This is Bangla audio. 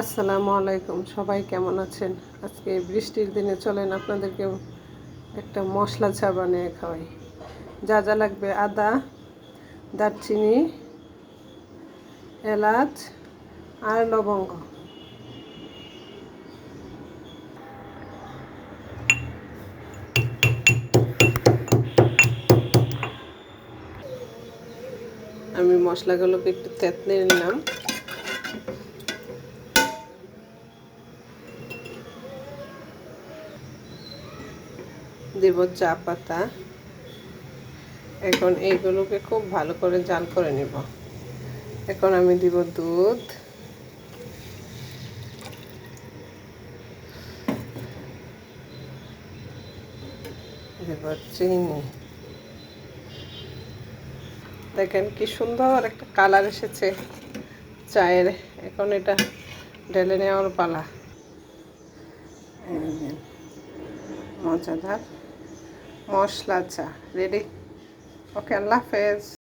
আসসালামু আলাইকুম, সবাই কেমন আছেন? আজকে বৃষ্টির দিনে চলেন আপনাদেরকে একটা মশলা চা বানিয়ে খাওয়াই। যা যা লাগবে, আদা, দারচিনি, এলাচ আর লবঙ্গ। আমি মশলাগুলোকে একটু তেতলে নিলাম। দেব চা পাতা। এখন এইগুলোকে খুব ভালো করে জাল করে নেব। এখন আমি দিব দুধ। দেব চিনি। দেখেন কি সুন্দর একটা কালার এসেছে চায়ের। এখন এটা ঢেলে নেওয়ার পালা। মজাদার। মশলা চা রেডি ওকে আল্লাহ হাফেজ।